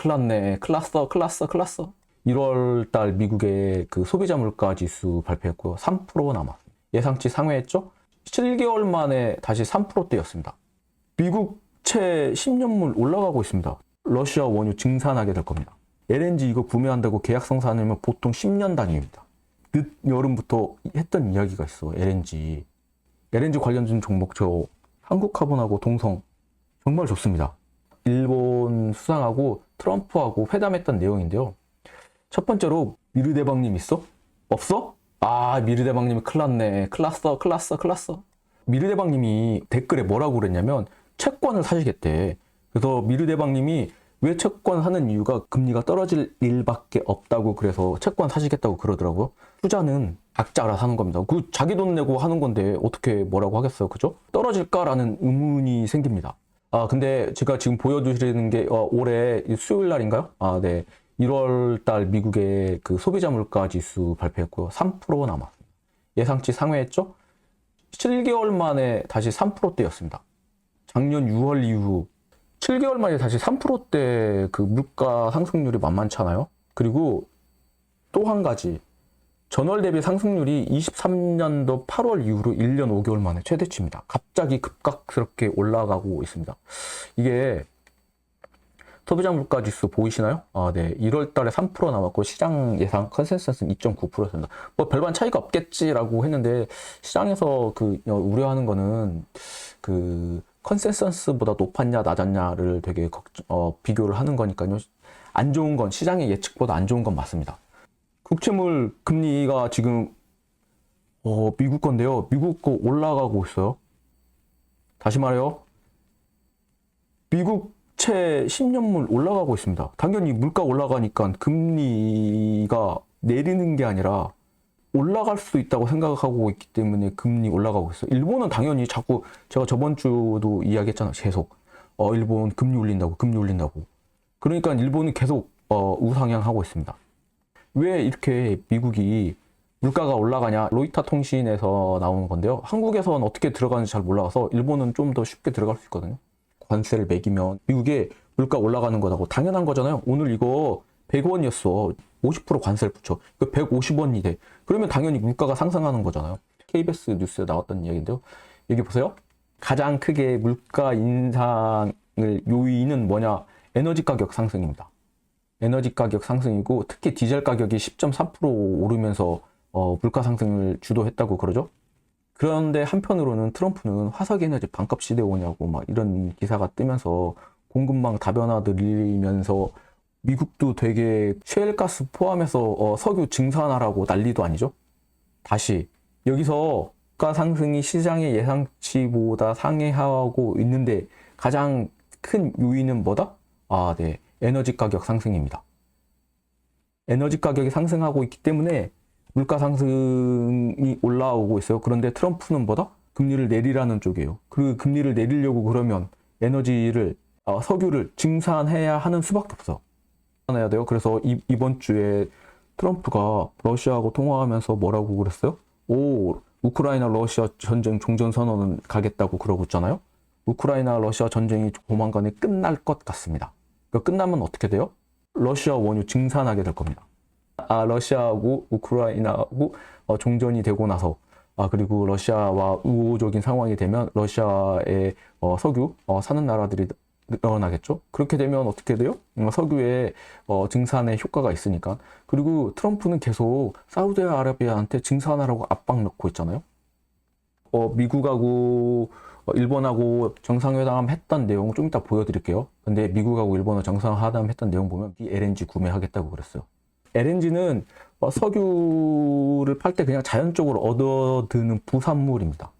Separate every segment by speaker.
Speaker 1: 큰났네. 클났어, 클났어, 클났어. 1월 달 미국의 그 소비자 물가 지수 발표했고요. 3% 남았습니다. 예상치 상회했죠? 7개월 만에 다시 3%대였습니다. 미국 채 10년물 올라가고 있습니다. 러시아 원유 증산하게 될 겁니다. LNG 이거 구매한다고 계약 성사하면 보통 10년 단위입니다. 늦 여름부터 했던 이야기가 있어. LNG. LNG 관련된 종목 저 한국카본하고 동성 정말 좋습니다. 일본 수상하고 트럼프하고 회담했던 내용인데요. 첫 번째로 미르 대방님 있어? 없어? 아 미르 대방님이 큰났네. 클났어, 클났어, 클났어. 미르 대방님이 댓글에 뭐라고 그랬냐면 채권을 사시겠대. 그래서 미르 대방님이 왜 채권 하는 이유가 금리가 떨어질 일밖에 없다고 그래서 채권 사시겠다고 그러더라고요. 투자는 각자 알아서 하는 겁니다. 그 자기 돈 내고 하는 건데 어떻게 뭐라고 하겠어요, 그죠? 떨어질까라는 의문이 생깁니다. 아 근데 제가 지금 보여드리는 게 어, 올해 수요일 날인가요? 아 네. 1월 달 미국의 그 소비자 물가 지수 발표했고요. 3% 남았습니다. 예상치 상회했죠? 7개월 만에 다시 3%대였습니다. 작년 6월 이후 7개월 만에 다시 3%대 그 물가 상승률이 만만찮아요. 그리고 또 한 가지 전월 대비 상승률이 23년도 8월 이후로 1년 5개월 만에 최대치입니다. 갑자기 급각스럽게 올라가고 있습니다. 이게 소비자 물가 지수 보이시나요? 아, 네. 1월 달에 3% 남았고 시장 예상 컨센서스는 2.9%였습니다. 뭐 별반 차이가 없겠지라고 했는데 시장에서 그 우려하는 거는 그 컨센서스보다 높았냐 낮았냐를 되게 걱정, 어, 비교를 하는 거니까요. 안 좋은 건 시장의 예측보다 안 좋은 건 맞습니다. 국채물 금리가 지금 어, 미국 건데요. 미국 거 올라가고 있어요. 다시 말해요. 미국 채 10년물 올라가고 있습니다. 당연히 물가 올라가니까 금리가 내리는 게 아니라 올라갈 수 있다고 생각하고 있기 때문에 금리 올라가고 있어요. 일본은 당연히 자꾸 제가 저번 주도 이야기했잖아요. 계속 어, 일본 금리 올린다고 금리 올린다고. 그러니까 일본은 계속 어, 우상향하고 있습니다. 왜 이렇게 미국이 물가가 올라가냐? 로이타 통신에서 나오는 건데요. 한국에서는 어떻게 들어가는지 잘 몰라서 일본은 좀 더 쉽게 들어갈 수 있거든요. 관세를 매기면 미국에 물가 올라가는 거라고 당연한 거잖아요. 오늘 이거 100원이었어. 50% 관세를 붙여. 이거 150원이 돼. 그러면 당연히 물가가 상승하는 거잖아요. KBS 뉴스에 나왔던 이야기인데요. 여기 보세요. 가장 크게 물가 인상을 요인은 뭐냐? 에너지 가격 상승입니다. 에너지 가격 상승이고 특히 디젤 가격이 10.3% 오르면서 어, 물가 상승을 주도했다고 그러죠. 그런데 한편으로는 트럼프는 화석 에너지 반값 시대 오냐고 막 이런 기사가 뜨면서 공급망 다변화 늘리면서 미국도 되게 셰일가스 포함해서 어, 석유 증산하라고 난리도 아니죠. 다시 여기서 가 상승이 시장의 예상치보다 상회하고 있는데 가장 큰 요인은 뭐다? 아, 네. 에너지 가격 상승입니다. 에너지 가격이 상승하고 있기 때문에 물가 상승이 올라오고 있어요. 그런데 트럼프는 뭐다? 금리를 내리라는 쪽이에요. 그 금리를 내리려고 그러면 에너지를 어, 석유를 증산해야 하는 수밖에 없어. 해야 돼요. 그래서 이, 이번 주에 트럼프가 러시아하고 통화하면서 뭐라고 그랬어요? 오, 우크라이나 러시아 전쟁 종전 선언은 가겠다고 그러고 있잖아요. 우크라이나 러시아 전쟁이 조만간에 끝날 것 같습니다. 그 끝나면 어떻게 돼요? 러시아 원유 증산하게 될 겁니다. 아, 러시아하고 우크라이나하고 어, 종전이 되고 나서 아, 그리고 러시아와 우호적인 상황이 되면 러시아의 어, 석유 어, 사는 나라들이 늘어나겠죠. 그렇게 되면 어떻게 돼요? 음, 석유의 어, 증산에 효과가 있으니까. 그리고 트럼프는 계속 사우디아라비아한테 증산하라고 압박 넣고 있잖아요. 어, 미국하고 어, 일본하고 정상회담 했던 내용 좀 이따 보여드릴게요. 근데 미국하고 일본하고 정상회담 했던 내용 보면 이 LNG 구매하겠다고 그랬어요. LNG는 어, 석유를 팔 때 그냥 자연적으로 얻어드는 부산물입니다.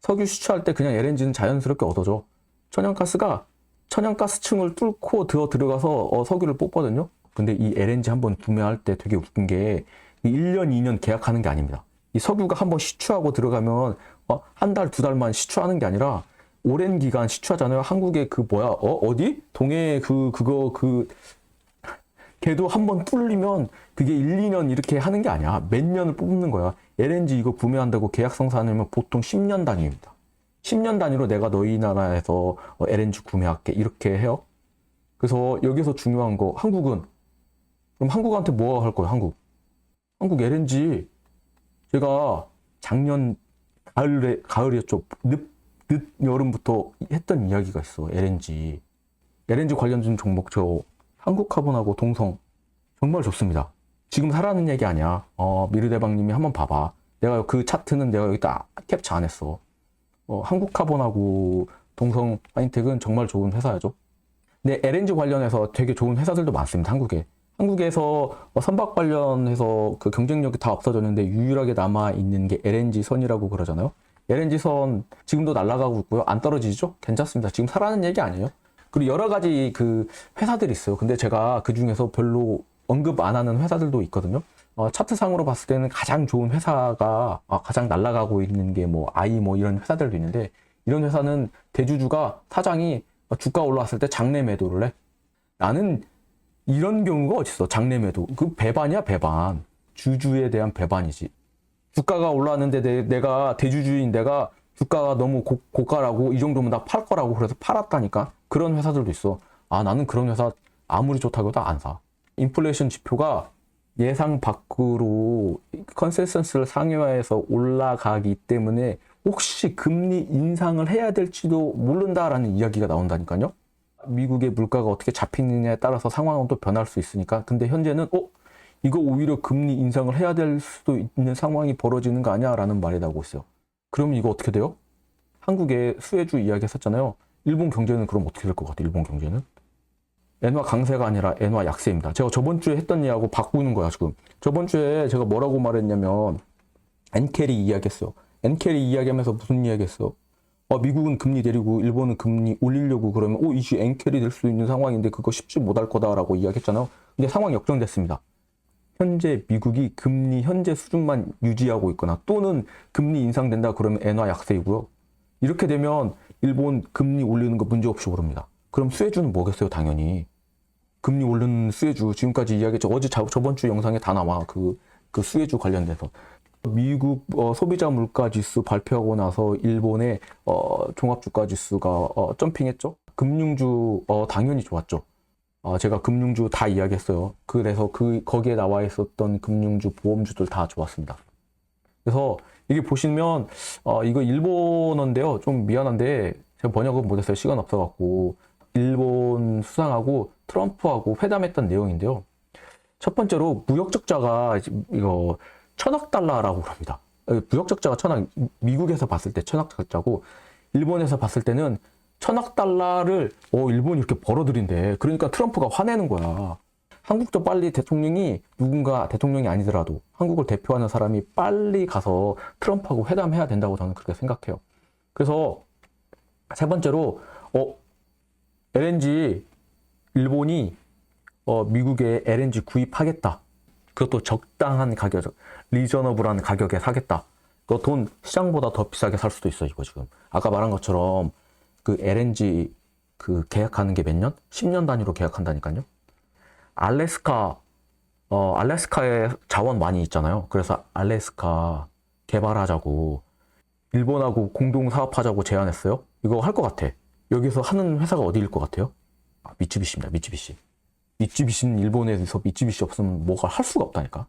Speaker 1: 석유 수출할 때 그냥 LNG는 자연스럽게 얻어져. 천연가스가 천연가스층을 뚫고 들어 들어가서 어, 석유를 뽑거든요. 근데 이 LNG 한번 구매할 때 되게 웃긴 게 1년, 2년 계약하는 게 아닙니다. 이 석유가 한번 시추하고 들어가면 어, 한 달, 두 달만 시추하는 게 아니라 오랜 기간 시추하잖아요. 한국의 그 뭐야, 어, 어디? 동해 그, 그거, 그, 걔도 한 번 뚫리면 그게 1, 2년 이렇게 하는 게 아니야. 몇 년을 뽑는 거야. LNG 이거 구매한다고 계약 성사하면 보통 10년 단위입니다. 10년 단위로 내가 너희 나라에서 LNG 구매할게. 이렇게 해요. 그래서 여기서 중요한 거 한국은 그럼 한국한테 뭐 할 거예요? 한국 한국 LNG 제가 작년 가을에 가을이었죠 늦, 늦 여름부터 했던 이야기가 있어 LNG LNG 관련된 종목 저 한국카본하고 동성 정말 좋습니다. 지금 사라는 얘기 아니야. 어, 미르대방님이 한번 봐봐. 내가 그 차트는 내가 여기다 캡처 안 했어. 어, 한국카본하고 동성 파인텍은 정말 좋은 회사야죠. 근데 LNG 관련해서 되게 좋은 회사들도 많습니다. 한국에. 한국에서 어, 선박 관련해서 그 경쟁력이 다 없어졌는데 유일하게 남아 있는 게 LNG 선이라고 그러잖아요. LNG 선 지금도 날아가고 있고요. 안 떨어지죠? 괜찮습니다. 지금 사라는 얘기 아니에요. 그리고 여러 가지 그 회사들이 있어요. 근데 제가 그 중에서 별로 언급 안 하는 회사들도 있거든요. 어, 차트상으로 봤을 때는 가장 좋은 회사가 아, 가장 날아가고 있는 게 뭐 아이 뭐 이런 회사들도 있는데 이런 회사는 대주주가 사장이 주가 올라왔을 때 장내 매도를 해. 나는 이런 경우가 어딨어? 장내 매도. 그 배반이야 배반. 주주에 대한 배반이지. 주가가 올라왔는데 내, 내가 대주주인 내가 주가가 너무 고, 고가라고 이 정도면 나 팔 거라고 그래서 팔았다니까 그런 회사들도 있어 아 나는 그런 회사 아무리 좋다고 해도 안 사 인플레이션 지표가 예상 밖으로 컨센서스를 상회화해서 올라가기 때문에 혹시 금리 인상을 해야 될지도 모른다라는 이야기가 나온다니까요 미국의 물가가 어떻게 잡히느냐에 따라서 상황은 또 변할 수 있으니까 근데 현재는 어 이거 오히려 금리 인상을 해야 될 수도 있는 상황이 벌어지는 거 아니야 라는 말이 나오고 있어요 그러면 이거 어떻게 돼요? 한국의 수혜주 이야기 했었잖아요. 일본 경제는 그럼 어떻게 될 것 같아요? 일본 경제는? 엔화 강세가 아니라 엔화 약세입니다. 제가 저번 주에 했던 이야기하고 바꾸는 거야, 지금. 저번 주에 제가 뭐라고 말했냐면, 엔캐리 이야기했어요. 엔캐리 이야기하면서 무슨 이야기했어? 어, 미국은 금리 내리고 일본은 금리 올리려고 그러면, 오, 이게 엔캐리 될수 있는 상황인데 그거 쉽지 못할 거다라고 이야기했잖아요. 근데 상황이 역전됐습니다. 현재 미국이 금리 현재 수준만 유지하고 있거나 또는 금리 인상된다 그러면 엔화 약세이고요. 이렇게 되면 일본 금리 올리는 거 문제 없이 오릅니다. 그럼 수혜주는 뭐겠어요? 당연히 금리 오르는 수혜주 지금까지 이야기했죠. 어제 자- 저번 주 영상에 다 나와 그, 그 수혜주 관련돼서 미국 어, 소비자 물가 지수 발표하고 나서 일본의 어, 종합 주가 지수가 어, 점핑했죠. 금융주 어, 당연히 좋았죠. 어, 제가 금융주 다 이야기했어요. 그래서 그, 거기에 나와 있었던 금융주, 보험주들 다 좋았습니다. 그래서 이게 보시면, 어, 이거 일본어인데요. 좀 미안한데, 제가 번역은 못했어요. 시간 없어갖고. 일본 수상하고 트럼프하고 회담했던 내용인데요. 첫 번째로 무역 적자가 이거 천억 달러라고 합니다. 무역 적자가 천억, 미국에서 봤을 때 천억 적자고, 일본에서 봤을 때는 천억 달러를 어 일본이 이렇게 벌어들인대. 그러니까 트럼프가 화내는 거야. 한국도 빨리 대통령이 누군가 대통령이 아니더라도 한국을 대표하는 사람이 빨리 가서 트럼프하고 회담해야 된다고 저는 그렇게 생각해요. 그래서 세 번째로 어 LNG 일본이 어 미국에 LNG 구입하겠다. 그것도 적당한 가격, 리저너블한 가격에 사겠다. 그 돈 시장보다 더 비싸게 살 수도 있어 이거 지금. 아까 말한 것처럼 그 LNG 그 계약하는 게 몇 년? 10년 단위로 계약한다니까요. 알래스카 어 알래스카에 자원 많이 있잖아요. 그래서 알래스카 개발하자고 일본하고 공동 사업하자고 제안했어요. 이거 할 것 같아. 여기서 하는 회사가 어디일 것 같아요? 아, 미쯔비시입니다. 미쯔비시. 미쯔비시는 일본에서 미쯔비시 없으면 뭐가 할 수가 없다니까.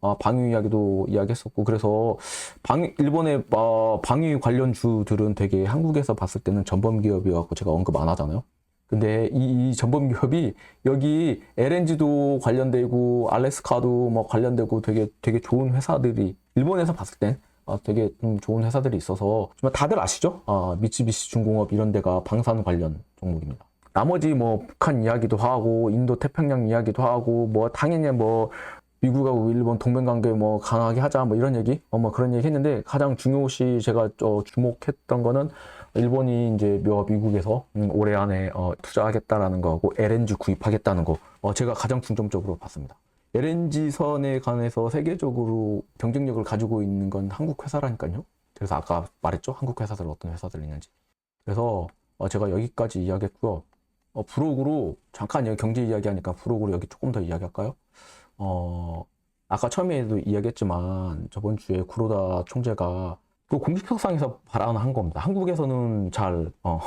Speaker 1: 아, 방위 이야기도 이야기했었고 그래서 방 일본의 어, 방위 관련 주들은 되게 한국에서 봤을 때는 전범 기업이었고 제가 언급 안 하잖아요. 근데 이, 이 전범 기업이 여기 LNG도 관련되고 알래스카도 뭐 관련되고 되게 되게 좋은 회사들이 일본에서 봤을 땐 어, 되게 좀 좋은 회사들이 있어서 정말 다들 아시죠? 아, 미쯔비시 중공업 이런 데가 방산 관련 종목입니다. 나머지 뭐 북한 이야기도 하고 인도 태평양 이야기도 하고 뭐 당연히 뭐 미국하고 일본 동맹 관계 뭐 강하게 하자 뭐 이런 얘기 어뭐 그런 얘기 했는데 가장 중요시 제가 어 주목했던 거는 일본이 이제 며 미국에서 음, 올해 안에 어 투자하겠다라는 거하고 LNG 구입하겠다는 거 어 제가 가장 중점적으로 봤습니다. LNG 선에 관해서 세계적으로 경쟁력을 가지고 있는 건 한국 회사라니까요. 그래서 아까 말했죠 한국 회사들 어떤 회사들 있는지. 그래서 어 제가 여기까지 이야기했고요. 어 부록으로 잠깐 여기 경제 이야기하니까 부록으로 여기 조금 더 이야기할까요? 어, 아까 처음에도 이야기했지만 저번 주에 구로다 총재가 그 공식석상에서 발언한 겁니다. 한국에서는 잘, 어,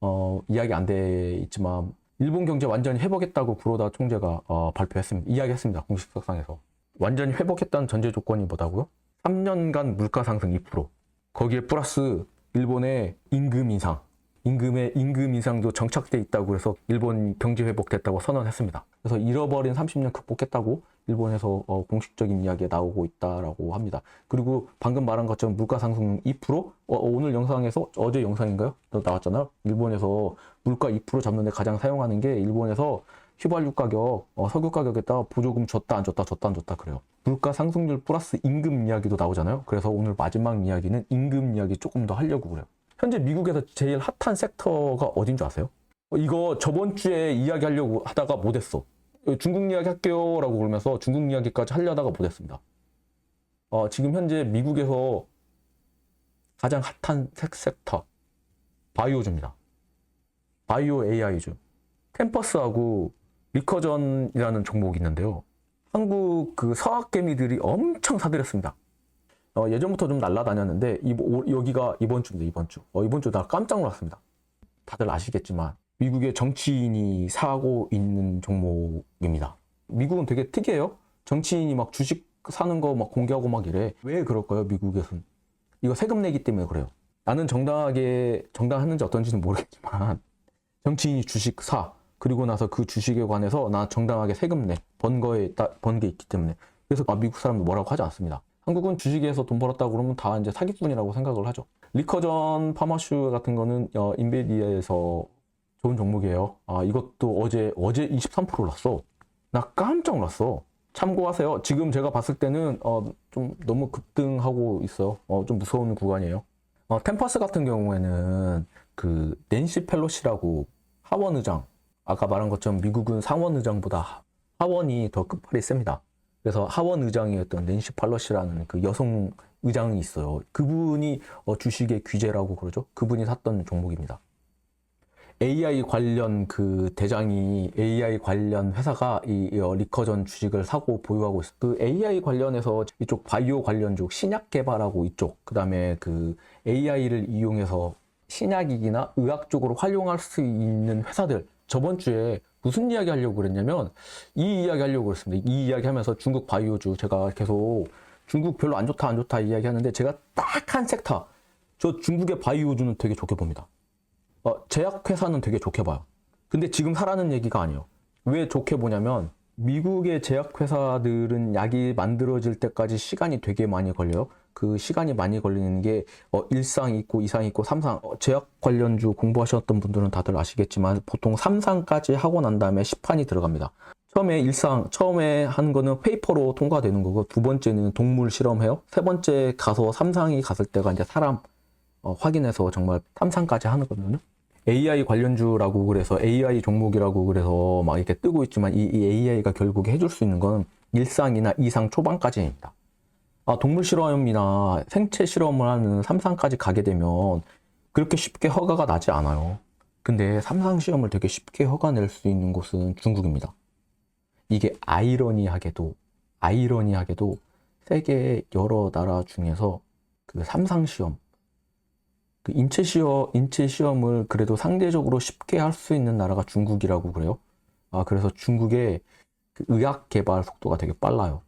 Speaker 1: 어, 이야기 안 돼 있지만 일본 경제 완전히 회복했다고 구로다 총재가 어, 발표했습니다. 이야기했습니다. 공식 석상에서. 완전히 회복했다는 전제 조건이 뭐다고요? 3년간 물가 상승 2%. 거기에 플러스 일본의 임금 인상. 임금의 임금 인상도 정착돼 있다고 해서 일본 경제 회복됐다고 선언했습니다. 그래서 잃어버린 30년 극복했다고 일본에서 어, 공식적인 이야기가 나오고 있다라고 합니다. 그리고 방금 말한 것처럼 물가 상승 2%? 어, 오늘 영상에서 어제 영상인가요? 또 나왔잖아요. 일본에서 물가 2% 잡는데 가장 사용하는 게 일본에서 휘발유 가격, 어, 석유 가격에다가 보조금 줬다 안 줬다 줬다 안 줬다 그래요. 물가 상승률 플러스 임금 이야기도 나오잖아요. 그래서 오늘 마지막 이야기는 임금 이야기 조금 더 하려고 그래요. 현재 미국에서 제일 핫한 섹터가 어딘 줄 아세요? 어, 이거 저번 주에 이야기하려고 하다가 못했어. 어, 중국 이야기 할게요라고 그러면서 중국 이야기까지 하려다가 못했습니다. 어, 지금 현재 미국에서 가장 핫한 섹 섹터 바이오주입니다. 바이오 AI주. 캠퍼스하고 리커전이라는 종목이 있는데요. 한국 그 서학개미들이 엄청 사들였습니다. 어, 예전부터 좀 날라다녔는데 이, 오- 여기가 이번 주입니다. 이번 주. 어, 이번 주 나 깜짝 놀랐습니다. 다들 아시겠지만 미국의 정치인이 사고 있는 종목입니다. 미국은 되게 특이해요. 정치인이 막 주식 사는 거 막 공개하고 막 이래. 왜 그럴까요? 미국에서는. 이거 세금 내기 때문에 그래요. 나는 정당하게 정당하는지 어떤지는 모르겠지만 정치인이 주식 사 그리고 나서 그 주식에 관해서 나 정당하게 세금 내 번 거에 번 게 있기 때문에 그래서 아, 미국 사람들 뭐라고 하지 않습니다. 한국은 주식에서 돈 벌었다고 그러면 다 이제 사기꾼이라고 생각을 하죠. 리커전 파마슈 같은 거는 어, 인베디아에서 좋은 종목이에요. 아, 이것도 어제 어제 23% 올랐어. 나 깜짝 놀랐어. 참고하세요. 지금 제가 봤을 때는 어, 좀 너무 급등하고 있어요. 어, 좀 무서운 구간이에요. 어, 템퍼스 같은 경우에는 그 낸시 펠로시라고 하원 의장 아까 말한 것처럼 미국은 상원 의장보다 하원이 더 끝발이 셉니다. 그래서 하원 의장이었던 낸시 팔러시라는 그 여성 의장이 있어요. 그분이 어, 주식의 귀재라고 그러죠. 그분이 샀던 종목입니다. AI 관련 그 대장이 AI 관련 회사가 이, 이, 어, 리커전 주식을 사고 보유하고 있어. 그 AI 관련해서 이쪽 바이오 관련 쪽 신약 개발하고 이쪽 그다음에 그 AI를 이용해서 신약이나 의학 쪽으로 활용할 수 있는 회사들 저번 주에 무슨 이야기 하려고 그랬냐면 이 이야기 하려고 그랬습니다. 이 이야기 하면서 중국 바이오주 제가 계속 중국 별로 안 좋다 안 좋다 이야기 하는데 제가 딱 한 섹터 저 중국의 바이오주는 되게 좋게 봅니다. 어, 제약회사는 되게 좋게 봐요. 근데 지금 사라는 얘기가 아니에요. 왜 좋게 보냐면 미국의 제약회사들은 약이 만들어질 때까지 시간이 되게 많이 걸려요. 그 시간이 많이 걸리는 게 어, 1상 있고 2상 있고 3상 어, 제약 관련주 공부하셨던 분들은 다들 아시겠지만 보통 3상까지 하고 난 다음에 시판이 들어갑니다. 처음에 1상 처음에 한 거는 페이퍼로 통과되는 거고 두 번째는 동물 실험해요. 세 번째 가서 3상이 갔을 때가 이제 사람 어, 확인해서 정말 3상까지 하는 거거든요. AI 관련주라고 그래서 AI 종목이라고 그래서 막 이렇게 뜨고 있지만 이, 이 AI가 결국에 해줄 수 있는 건 1상이나 2상 초반까지입니다. 아, 동물 실험이나 생체 실험을 하는 3상까지 가게 되면 그렇게 쉽게 허가가 나지 않아요. 근데 3상 시험을 되게 쉽게 허가 낼 수 있는 곳은 중국입니다. 이게 아이러니하게도, 아이러니하게도 세계 여러 나라 중에서 그 3상 시험, 그 인체 시험, 인체 시험을 그래도 상대적으로 쉽게 할 수 있는 나라가 중국이라고 그래요. 아, 그래서 중국의 그 의학 개발 속도가 되게 빨라요.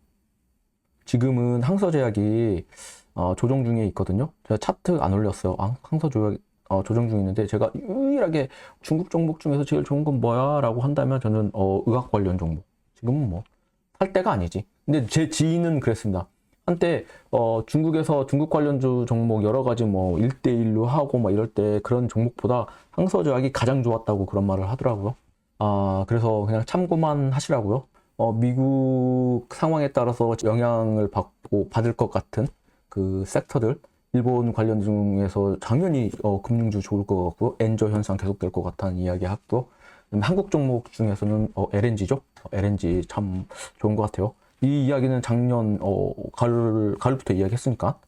Speaker 1: 지금은 항서제약이 어, 조정 중에 있거든요. 제가 차트 안 올렸어요. 아, 항서 조약, 어, 조정 중에 있는데 제가 유일하게 중국 종목 중에서 제일 좋은 건 뭐야? 라고 한다면 저는 어, 의학 관련 종목. 지금은 뭐살 때가 아니지. 근데 제 지인은 그랬습니다. 한때 어, 중국에서 중국 관련주 종목 여러 가지 뭐 1대1로 하고 막 이럴 때 그런 종목보다 항서조약이 가장 좋았다고 그런 말을 하더라고요. 아, 그래서 그냥 참고만 하시라고요. 어, 미국 상황에 따라서 영향을 받고 받을 것 같은 그 섹터들 일본 관련 중에서 당연히 어, 금융주 좋을 것 같고 엔저 현상 계속될 것 같다는 이야기 하고 그다음에 한국 종목 중에서는 어, LNG죠. LNG 참 좋은 것 같아요. 이 이야기는 작년 어, 가을 가을부터 이야기했으니까